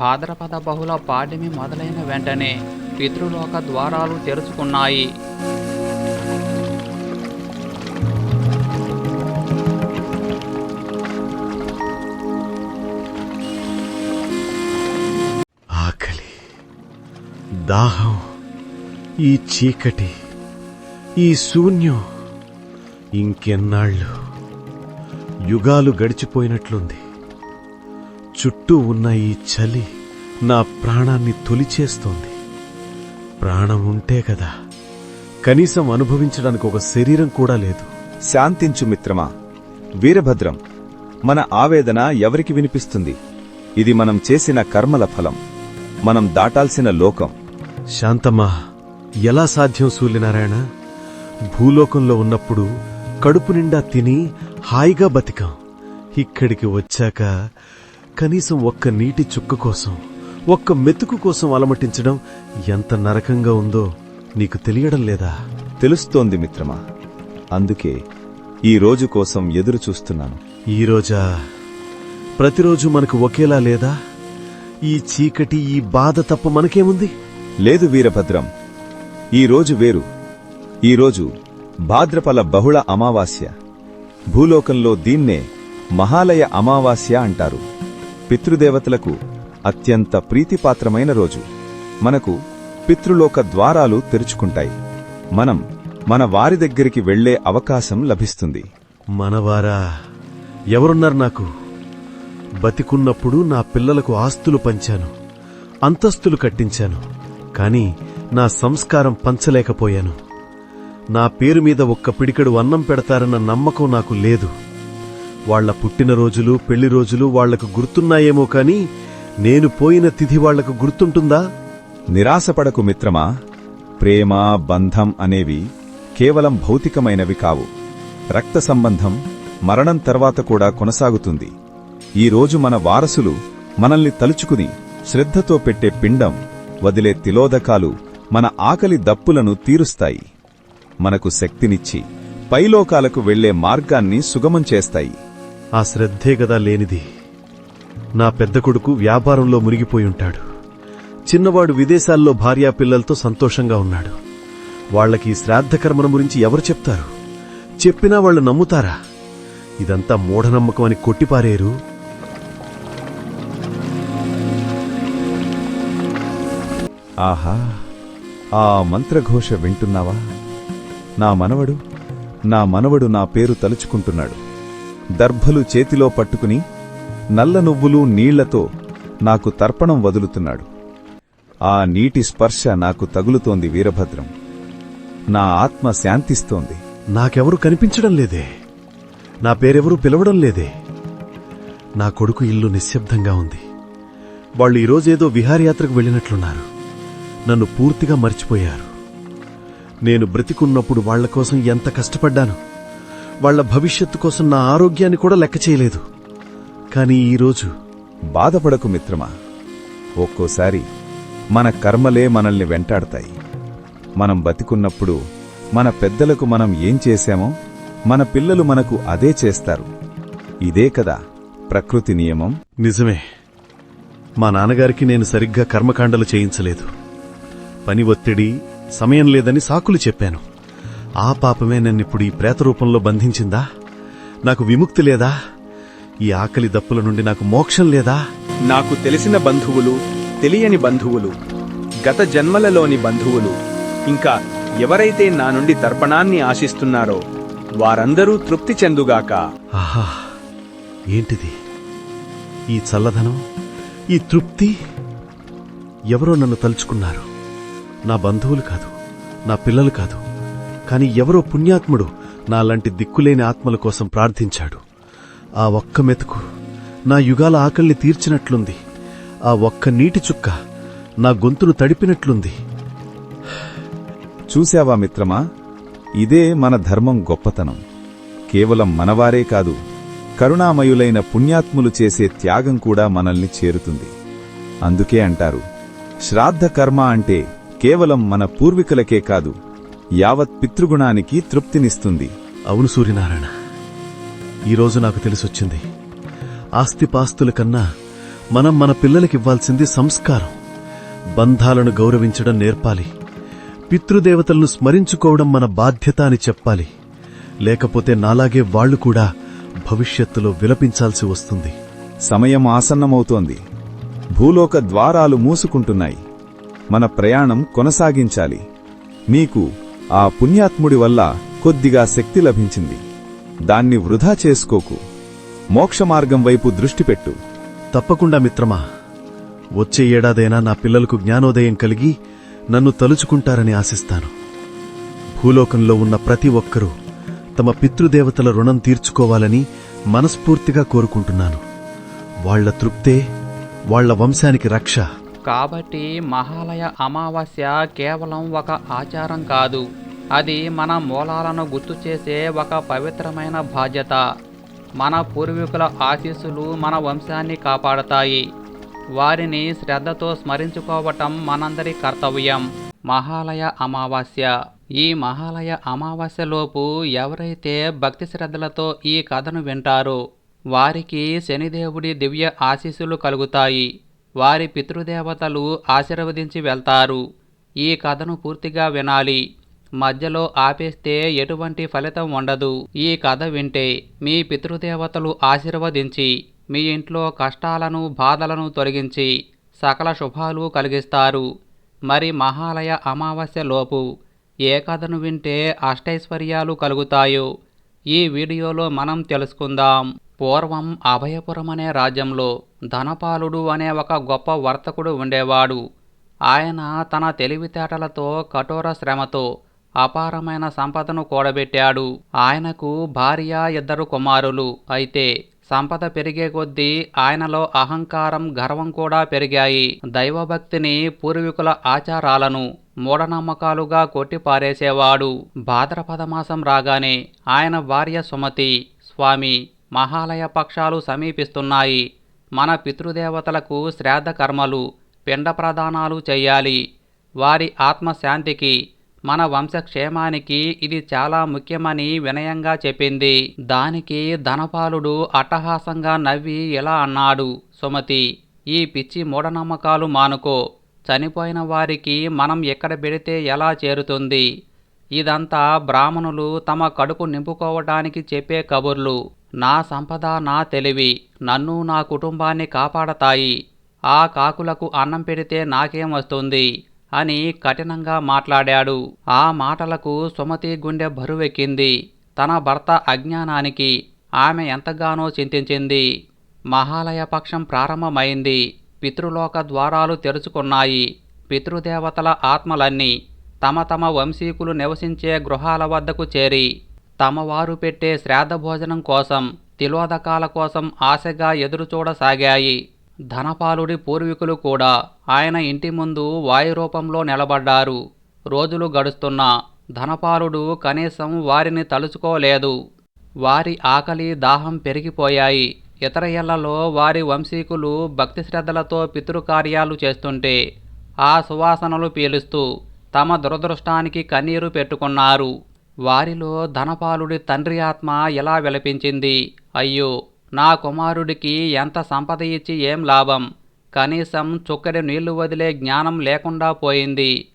భాద్రపద బహుళ పాడ్యమి మొదలైన వెంటనే పితృలోక ద్వారాలు తెరుచుకున్నాయి. ఆకలి దాహం ఈ చీకటి ఈ శూన్యం ఇంకెన్నాళ్ళు యుగాలు గడిచిపోయినట్లుంది. చుట్టూ ఉన్న ఈ చలి నా ప్రాణాన్ని తొలిచేస్తోంది. ప్రాణం ఉంటే కదా. కనీసం అనుభవించడానికి ఒక శరీరం కూడా లేదు. శాంతించు మిత్రమా. వీరభద్రం మన ఆవేదన ఎవరికి వినిపిస్తుంది? ఇది మనం చేసిన కర్మల ఫలం. మనం దాటాల్సిన లోకం. శాంతమ్మా ఎలా సాధ్యం సూర్యనారాయణ? భూలోకంలో ఉన్నప్పుడు కడుపు నిండా తిని హాయిగా బతికాం. ఇక్కడికి వచ్చాక కనీసం ఒక్క నీటి చుక్క కోసం ఒక్క మెతుకు కోసం అలమటించడం ఎంత నరకంగా ఉందో నీకు తెలియడం లేదా? తెలుస్తోంది మిత్రమా అందుకే ఈ రోజు కోసం ఎదురు చూస్తున్నాను. ఈరోజా ప్రతిరోజు మనకు ఒకేలా లేదా? ఈ చీకటి ఈ బాధ తప్ప మనకేముంది? లేదు వీరభద్రం ఈ రోజు వేరు. ఈరోజు భాద్రపల బహుళ అమావాస్య. భూలోకంలో దీన్నే మహాలయ అమావాస్య అంటారు. పితృదేవతలకు అత్యంత ప్రీతిపాత్రమైన రోజు. మనకు పితృలోక ద్వారాలు తెరుచుకుంటాయి. మనం మన వారి దగ్గరికి వెళ్ళే అవకాశం లభిస్తుంది. మనవారా ఎవరున్నారు నాకు? బతికున్నప్పుడు నా పిల్లలకు ఆస్తులు పంచాను అంతస్తులు కట్టించాను కాని నా సంస్కారం పంచలేకపోయాను. నా పేరు మీద ఒక్క పిడికడు అన్నం పెడతారన్న నమ్మకం నాకు లేదు. వాళ్ళ పుట్టినరోజులు పెళ్ళి రోజులు వాళ్ళకు గుర్తున్నాయేమో కాని నేను పోయిన తిథి వాళ్ళకు గుర్తుంటుందా? నిరాశపడకు మిత్రమా. ప్రేమ బంధం అనేవి కేవలం భౌతికమైనవి కావు. రక్త సంబంధం మరణం తర్వాత కూడా కొనసాగుతుంది. ఈ రోజు మన వారసులు మనల్ని తలుచుకుని శ్రద్ధతో పెట్టే పిండం వదిలే తిలోదకాలు మన ఆకలి దప్పులను తీరుస్తాయి. మనకు శక్తినిచ్చి పైలోకాలకు వెళ్ళే మార్గాన్ని సుగమం చేస్తాయి. ఆ శ్రద్ధే గదా లేనిది. నా పెద్ద కొడుకు వ్యాపారంలో మునిగిపోయి ఉంటాడు. చిన్నవాడు విదేశాల్లో భార్యా పిల్లలతో సంతోషంగా ఉన్నాడు. వాళ్ళకి ఈ గురించి ఎవరు చెప్తారు? చెప్పినా వాళ్ళు నమ్ముతారా? ఇదంతా మూఢనమ్మకం అని కొట్టిపారేరు? ఆహా ఆ మంత్రఘోష వింటున్నావా? నా మనవడు నా మనవడు నా పేరు తలుచుకుంటున్నాడు. దర్భలు చేతిలో పట్టుకుని నల్ల నువ్వులు నీళ్ళతో నాకు తర్పణం వదులుతున్నాడు. ఆ నీటి స్పర్శ నాకు తగులుతోంది వీరభద్రం. నా ఆత్మ శాంతిస్తోంది. నాకెవరు కనిపించడం లేదే. నా పేరెవరూ పిలవడం లేదే. నా కొడుకు ఇల్లు నిశ్శబ్దంగా ఉంది. వాళ్ళు ఈరోజేదో విహారయాత్రకు వెళ్ళినట్లున్నారు. నన్ను పూర్తిగా మర్చిపోయారు. నేను బ్రతికున్నప్పుడు వాళ్ళ కోసం ఎంత కష్టపడ్డాను. వాళ్ళ భవిష్యత్తు కోసం నా ఆరోగ్యాన్ని కూడా లెక్క చేయలేదు. కానీ ఈరోజు బాధపడకు మిత్రమా. ఒక్కోసారి మన కర్మలే మనల్ని వెంటాడతాయి. మనం బతికున్నప్పుడు మన పెద్దలకు మనం ఏం చేశామో మన పిల్లలు మనకు అదే చేస్తారు. ఇదే కదా ప్రకృతి నియమం. నిజమే. మా నాన్నగారికి నేను సరిగ్గా కర్మకాండలు చేయించలేదు. పని ఒత్తిడి సమయం లేదని సాకులు చెప్పాను. ఆ పాపమే నన్నిప్పుడు ఈ ప్రేత రూపంలో బంధించిందా? నాకు విముక్తి లేదా? ఈ ఆకలి దప్పుల నుండి నాకు మోక్షం లేదా? నాకు తెలిసిన బంధువులు తెలియని బంధువులు గత జన్మలలోని బంధువులు ఇంకా ఎవరైతే నా నుండి తర్పణాన్ని ఆశిస్తున్నారో వారందరూ తృప్తి చెందుగాక. ఆహా ఏంటిది? ఈ చల్లదనం ఈ తృప్తి? ఎవరో నన్ను తలుచుకున్నారు. నా బంధువులు కాదు నా పిల్లలు కాదు. కాని ఎవరో పుణ్యాత్ముడు నాలాంటి దిక్కులేని ఆత్మల కోసం ప్రార్థించాడు. ఆ ఒక్క మెతుకు నా యుగాల ఆకలిని తీర్చినట్లుంది. ఆ ఒక్క నీటి చుక్క నా గొంతును తడిపినట్లుంది. చూశావా మిత్రమా? ఇదే మన ధర్మం గొప్పతనం. కేవలం మనవారే కాదు కరుణామయులైన పుణ్యాత్ములు చేసే త్యాగం కూడా మనల్ని చేరుతుంది. అందుకే అంటారు శ్రాద్ధ కర్మ అంటే కేవలం మన పూర్వీకులకే కాదు యావత్ పితృగుణానికి తృప్తినిస్తుంది. అవును సూర్యనారాయణ. ఈరోజు నాకు తెలిసొచ్చింది. ఆస్తిపాస్తుల కన్నా మనం మన పిల్లలకివ్వాల్సింది సంస్కారం. బంధాలను గౌరవించడం నేర్పాలి. పితృదేవతలను స్మరించుకోవడం మన బాధ్యత అని చెప్పాలి. లేకపోతే నాలాగే వాళ్ళు కూడా భవిష్యత్తులో విలపించాల్సి వస్తుంది. సమయం ఆసన్నమవుతోంది. భూలోక ద్వారాలు మూసుకుంటున్నాయి. మన ప్రయాణం కొనసాగించాలి. నీకు ఆ పుణ్యాత్ముడి వల్ల కొద్దిగా శక్తి లభించింది. దాన్ని వృధా చేసుకోకు. మోక్షమార్గం వైపు దృష్టి పెట్టు. తప్పకుండా మిత్రమా. వచ్చే ఏడాదైనా నా పిల్లలకు జ్ఞానోదయం కలిగి నన్ను తలుచుకుంటారని ఆశిస్తాను. భూలోకంలో ఉన్న ప్రతి ఒక్కరూ తమ పితృదేవతల రుణం తీర్చుకోవాలని మనస్ఫూర్తిగా కోరుకుంటున్నాను. వాళ్ళ తృప్తే వాళ్ళ వంశానికి రక్ష. కాబట్టి మహాలయ అమావాస్య కేవలం ఒక ఆచారం కాదు. అది మన మూలాలను గుర్తు చేసే ఒక పవిత్రమైన బాధ్యత. మన పూర్వీకుల ఆశీస్సులు మన వంశాన్ని కాపాడతాయి. వారిని శ్రద్ధతో స్మరించుకోవటం మనందరి కర్తవ్యం. మహాలయ అమావాస్య. ఈ మహాలయ అమావాస్యలోపు ఎవరైతే భక్తి శ్రద్ధలతో ఈ కథను వింటారో వారికి శనిదేవుడి దివ్య ఆశీస్సులు కలుగుతాయి. వారి పితృదేవతలు ఆశీర్వదించి వెళ్తారు. ఈ కథను పూర్తిగా వినాలి. మధ్యలో ఆపేస్తే ఎటువంటి ఫలితం ఉండదు. ఈ కథ వింటే మీ పితృదేవతలు ఆశీర్వదించి మీ ఇంట్లో కష్టాలను బాధలను తొలగించి సకల శుభాలు కలిగిస్తారు. మరి మహాలయ అమావాస్య లోపు ఏ కథను వింటే అష్టైశ్వర్యాలు కలుగుతాయో ఈ వీడియోలో మనం తెలుసుకుందాం. పూర్వం అభయపురం అనే రాజ్యంలో ధనపాలుడు అనే ఒక గొప్ప వర్తకుడు ఉండేవాడు. ఆయన తన తెలివితేటలతో కఠోర శ్రమతో అపారమైన సంపదను కూడబెట్టాడు. ఆయనకు భార్య ఇద్దరు కుమారులు. అయితే సంపద పెరిగే కొద్దీ ఆయనలో అహంకారం గర్వం కూడా పెరిగాయి. దైవభక్తిని పూర్వీకుల ఆచారాలను మూఢనమ్మకాలుగా కొట్టిపారేసేవాడు. భాద్రపద మాసం రాగానే ఆయన భార్య సుమతి స్వామి మహాలయ పక్షాలు సమీపిస్తున్నాయి. మన పితృదేవతలకు శ్రాద్ధ కర్మలు పిండ ప్రదానాలు చెయ్యాలి వారి ఆత్మశాంతికి మన వంశక్షేమానికి ఇది చాలా ముఖ్యమని వినయంగా చెప్పింది. దానికి ధనపాలుడు అట్టహాసంగా నవ్వి ఇలా అన్నాడు సుమతి ఈ పిచ్చి మూఢనమ్మకాలు మానుకో. చనిపోయిన వారికి మనం ఎక్కడ పెడితే ఎలా చేరుతుంది? ఇదంతా బ్రాహ్మణులు తమ కడుపు నింపుకోవటానికి చెప్పే కబుర్లు. నా సంపద నా తెలివి నన్ను నా కుటుంబాన్ని కాపాడతాయి. ఆ కాకులకు అన్నం పెడితే నాకేం వస్తుంది? అని కఠినంగా మాట్లాడాడు. ఆ మాటలకు సుమతి గుండె బరువెక్కింది. తన భర్త అజ్ఞానానికి ఆమె ఎంతగానో చింతించింది. మహాలయ పక్షం ప్రారంభమైంది. పితృలోక ద్వారాలు తెరుచుకున్నాయి. పితృదేవతల ఆత్మలన్నీ తమ తమ వంశీకులు నివసించే గృహాల వద్దకు చేరి తమ వారు పెట్టే శ్రాద్ధభోజనం కోసం తిలోదకాల కోసం ఆశగా ఎదురుచూడసాగాయి ధనపాలుడి పూర్వీకులు కూడా ఆయన ఇంటి ముందు వాయురూపంలో నిలబడ్డారు. రోజులు గడుస్తున్నా ధనపాలుడు కనీసం వారిని తలుచుకోలేదు. వారి ఆకలి దాహం పెరిగిపోయాయి. ఇతర ఇళ్ళలో వారి వంశీకులు భక్తి శ్రద్ధలతో పితృకార్యాలు చేస్తుంటే ఆ సువాసనలు పీలుస్తూ తమ దురదృష్టానికి కన్నీరు పెట్టుకున్నారు. వారిలో ధనపాలుడి తండ్రి ఆత్మ ఎలా విలపించింది? అయ్యో నా కుమారుడికి ఎంత సంపద ఇచ్చి ఏం లాభం? కనీసం చుక్కడి నీళ్ళు వదిలే జ్ఞానం లేకుండా పోయింది.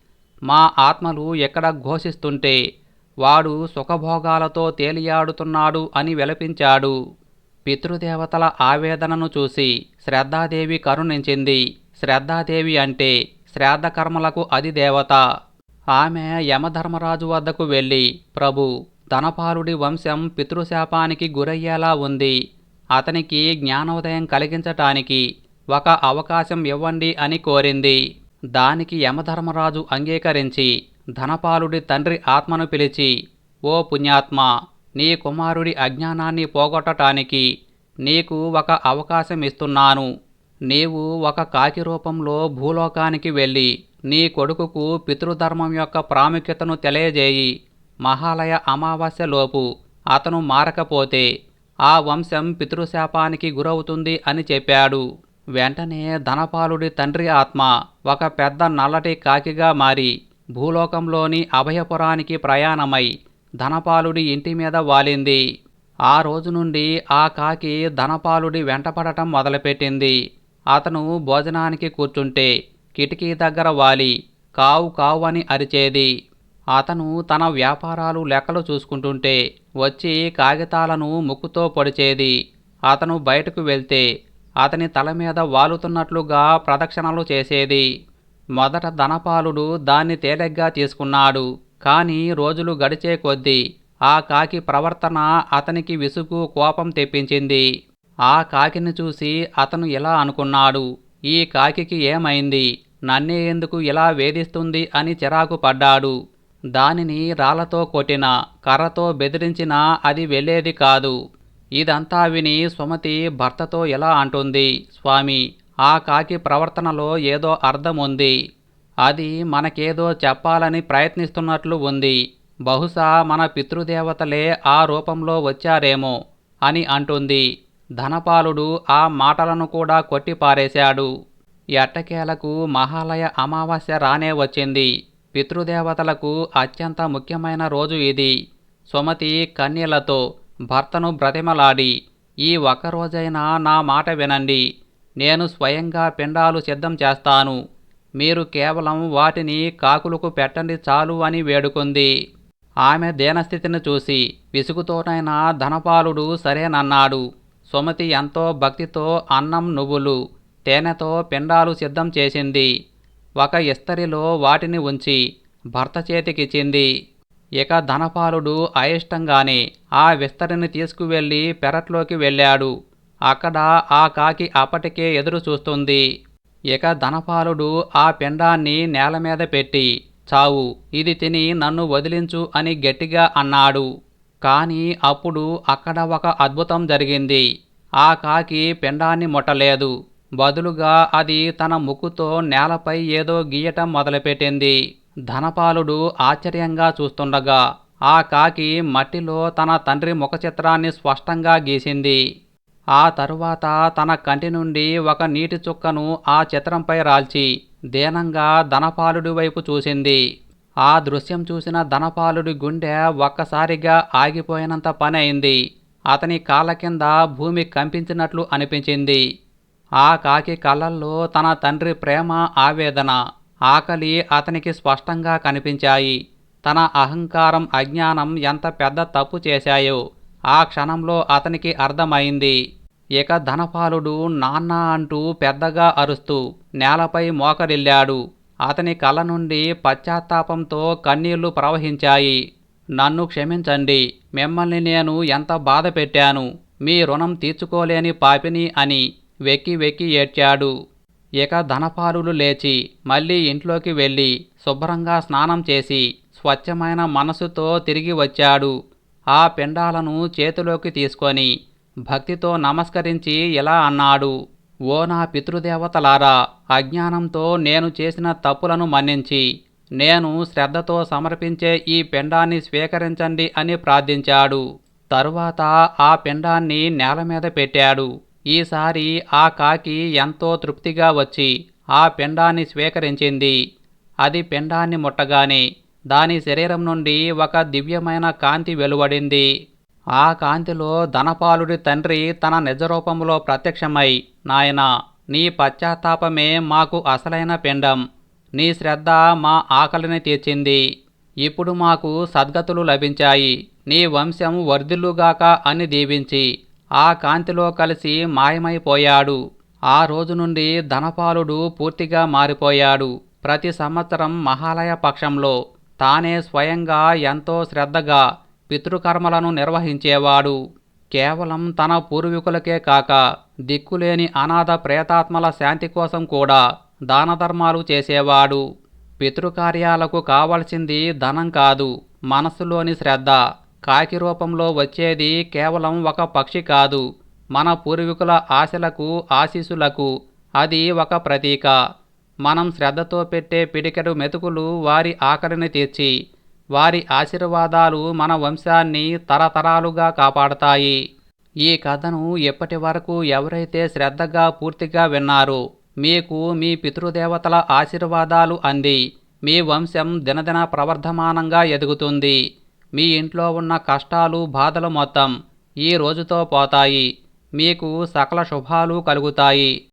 మా ఆత్మలు ఎక్కడ ఘోషిస్తుంటే వాడు సుఖభోగాలతో తేలియాడుతున్నాడు అని విలపించాడు. పితృదేవతల ఆవేదనను చూసి శ్రద్ధాదేవి కరుణించింది. శ్రద్ధాదేవి అంటే శ్రాద్ధకర్మలకు అది దేవత ఆమె యమధర్మరాజు వద్దకు వెళ్ళి ప్రభు ధనపాలుడి వంశం పితృశాపానికి గురయ్యేలా ఉంది. అతనికి జ్ఞానోదయం కలిగించటానికి ఒక అవకాశం ఇవ్వండి అని కోరింది. దానికి యమధర్మరాజు అంగీకరించి ధనపాలుడి తండ్రి ఆత్మను పిలిచి ఓ పుణ్యాత్మ నీ కుమారుడి అజ్ఞానాన్ని పోగొట్టటానికి నీకు ఒక అవకాశం ఇస్తున్నాను. నీవు ఒక కాకి రూపంలో భూలోకానికి వెళ్ళి నీ కొడుకుకు పితృధర్మం యొక్క ప్రాముఖ్యతను తెలియజేయి. మహాలయ అమావాస్యలోపు అతను మారకపోతే ఆ వంశం పితృశాపానికి గురవుతుంది అని చెప్పాడు. వెంటనే ధనపాలుడి తండ్రి ఆత్మ ఒక పెద్ద నల్లటి కాకిగా మారి భూలోకంలోని అభయపురానికి ప్రయాణమై ధనపాలుడి ఇంటి మీద వాలింది. ఆ రోజు నుండి ఆ కాకి ధనపాలుడి వెంటపడటం మొదలుపెట్టింది. అతను భోజనానికి కూర్చుంటే కిటికీ దగ్గర వాలి కావు కావు అని అరిచేది. అతను తన వ్యాపారాలు లెక్కలు చూసుకుంటుంటే వచ్చి కాగితాలను ముక్కుతో పొడిచేది. అతను బయటకు వెళ్తే అతని తల మీద వాలుతున్నట్లుగా ప్రదక్షిణలు చేసేది. మొదట ధనపాలుడు దాన్ని తేలిగ్గా తీసుకున్నాడు. కానీ రోజులు గడిచే కొద్దీ ఆ కాకి ప్రవర్తన అతనికి విసుగు కోపం తెప్పించింది. ఆ కాకిని చూసి అతను ఇలా అనుకున్నాడు ఈ కాకికి ఏమైంది? నన్నే ఎందుకు ఇలా వేధిస్తుంది అని చిరాకు పడ్డాడు. దానిని రాళ్ళతో కొట్టినా కర్రతో బెదిరించినా అది వెళ్ళేది కాదు. ఇదంతా విని సుమతి భర్తతో ఎలా అంటుంది స్వామి ఆ కాకి ప్రవర్తనలో ఏదో అర్థం ఉంది. అది మనకేదో చెప్పాలని ప్రయత్నిస్తున్నట్లు ఉంది. బహుశా మన పితృదేవతలే ఆ రూపంలో వచ్చారేమో అని అంటుంది. ధనపాలుడు ఆ మాటలను కూడా కొట్టిపారేశాడు. ఎట్టకేలకు మహాలయ అమావాస్య రానే వచ్చింది. పితృదేవతలకు అత్యంత ముఖ్యమైన రోజు ఇది. సుమతి కన్యలతో భర్తను బ్రతిమలాడి ఈ ఒక్కరోజైనా నా మాట వినండి. నేను స్వయంగా పిండాలు సిద్ధం చేస్తాను. మీరు కేవలం వాటిని కాకులకు పెట్టండి చాలు అని వేడుకుంది. ఆమె దీనస్థితిని చూసి విసుగుతోనైనా ధనపాలుడు సరేనన్నాడు. సుమతి ఎంతో భక్తితో అన్నం నువ్వులు తేనెతో పిండాలు సిద్ధం చేసింది. ఒక ఇస్తరిలో వాటిని ఉంచి భర్త చేతికిచ్చింది. ఇక ధనపాలుడు అయిష్టంగానే ఆ విస్తరిని తీసుకువెళ్ళి పెరట్లోకి వెళ్ళాడు. అక్కడ ఆ కాకి అప్పటికే ఎదురు చూస్తుంది. ఇక ధనపాలుడు ఆ పిండాన్ని నేల మీద పెట్టి చావు ఇది తిని నన్ను వదిలించు అని గట్టిగా అన్నాడు. కానీ అప్పుడు అక్కడ ఒక అద్భుతం జరిగింది. ఆ కాకి పిండాన్ని ముట్టలేదు. బదులుగా అది తన ముక్కుతో నేలపై ఏదో గీయటం మొదలుపెట్టింది. ధనపాలుడు ఆశ్చర్యంగా చూస్తుండగా ఆ కాకి మట్టిలో తన తండ్రి ముఖ చిత్రాన్ని స్పష్టంగా గీసింది. ఆ తరువాత తన కంటి నుండి ఒక నీటి చుక్కను ఆ చిత్రంపై రాల్చి దీనంగా ధనపాలుడి వైపు చూసింది. ఆ దృశ్యం చూసిన ధనపాలుడి గుండె ఒక్కసారిగా ఆగిపోయినంత పని అయింది అతని కాళ్ళ కింద భూమి కంపించినట్లు అనిపించింది. ఆ కాకి కళ్ళల్లో తన తండ్రి ప్రేమ ఆవేదన ఆకలి అతనికి స్పష్టంగా కనిపించాయి. తన అహంకారం అజ్ఞానం ఎంత పెద్ద తప్పు చేశాయో ఆ క్షణంలో అతనికి అర్థమైంది. ఇక ధనపాలుడు నాన్న అంటూ పెద్దగా అరుస్తూ నేలపై మోకరిల్లాడు. అతని కళ్ళ నుండి పశ్చాత్తాపంతో కన్నీళ్ళు ప్రవహించాయి. నన్ను క్షమించండి. మిమ్మల్ని నేను ఎంత బాధ పెట్టాను. మీ రుణం తీర్చుకోలేని పాపిని అని వెక్కి వెక్కి ఏడ్చాడు. ఇక ధనపాలులు లేచి మళ్ళీ ఇంట్లోకి వెళ్ళి శుభ్రంగా స్నానం చేసి స్వచ్ఛమైన మనసుతో తిరిగి వచ్చాడు. ఆ పిండాలను చేతిలోకి తీసుకొని భక్తితో నమస్కరించి ఇలా అన్నాడు. ఓ నా పితృదేవతలారా అజ్ఞానంతో నేను చేసిన తప్పులను మన్నించి నేను శ్రద్ధతో సమర్పించే ఈ పిండాన్ని స్వీకరించండి అని ప్రార్థించాడు. తరువాత ఆ పిండాన్ని నేల మీద పెట్టాడు. ఈసారి ఆ కాకి ఎంతో తృప్తిగా వచ్చి ఆ పిండాన్ని స్వీకరించింది. అది పిండాన్ని ముట్టగానే దాని శరీరం నుండి ఒక దివ్యమైన కాంతి వెలువడింది. ఆ కాంతిలో ధనపాలుడి తండ్రి తన నిజరూపంలో ప్రత్యక్షమై నాయనా నీ పశ్చాత్తాపమే మాకు అసలైన పిండం. నీ శ్రద్ధ మా ఆకలిని తీర్చింది. ఇప్పుడు మాకు సద్గతులు లభించాయి. నీ వంశం వర్ధిల్లుగాక అని దీవించి ఆ కాంతిలో కలిసి మాయమైపోయాడు. ఆ రోజు నుండి ధనపాలుడు పూర్తిగా మారిపోయాడు. ప్రతి సంవత్సరం మహాలయ పక్షంలో తానే స్వయంగా ఎంతో శ్రద్ధగా పితృకర్మలను నిర్వహించేవాడు కేవలం తన పూర్వీకులకే కాక దిక్కులేని అనాథ ప్రేతాత్మల శాంతి కోసం కూడా దానధర్మాలు చేసేవాడు. పితృకార్యాలకు కావలసింది ధనం కాదు మనస్సులోని శ్రద్ధ. కాకి రూపంలో వచ్చేది కేవలం ఒక పక్షి కాదు మన పూర్వీకుల ఆశలకు ఆశీస్సులకు. అది ఒక ప్రతీక. మనం శ్రద్ధతో పెట్టే పిడికెడు మెతుకులు వారి ఆకలిని తీర్చి వారి ఆశీర్వాదాలు మన వంశాన్ని తరతరాలుగా కాపాడతాయి. ఈ కథను ఎప్పటి వరకు ఎవరైతే శ్రద్ధగా పూర్తిగా విన్నారో మీకు మీ పితృదేవతల ఆశీర్వాదాలు అంది. మీ వంశం దినదిన ప్రవర్ధమానంగా ఎదుగుతుంది. మీ ఇంట్లో ఉన్న కష్టాలు బాధలు మొత్తం ఈ రోజుతో పోతాయి. మీకు సకల శుభాలు కలుగుతాయి.